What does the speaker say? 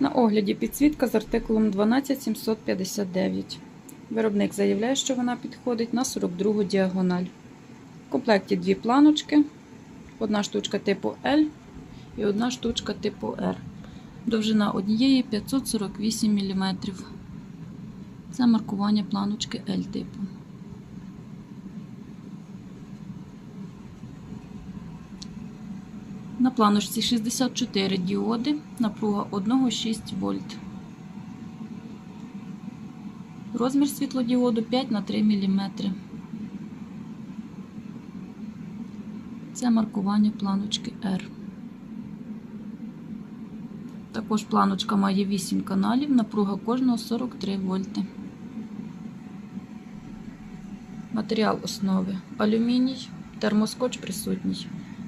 На огляді підсвітка з артикулом 12759. Виробник заявляє, що вона підходить на 42 діагональ. В комплекті дві планочки, одна штучка типу L і одна штучка типу R. Довжина однієї 548 мм. Це маркування планочки L типу. На планочці 64 діоди, напруга 1,6 вольт. Розмір світлодіоду 5 на 3 мм. Це маркування планочки R. Також планочка має 8 каналів, напруга кожного 43 вольти. Матеріал основи алюміній, термоскотч присутній.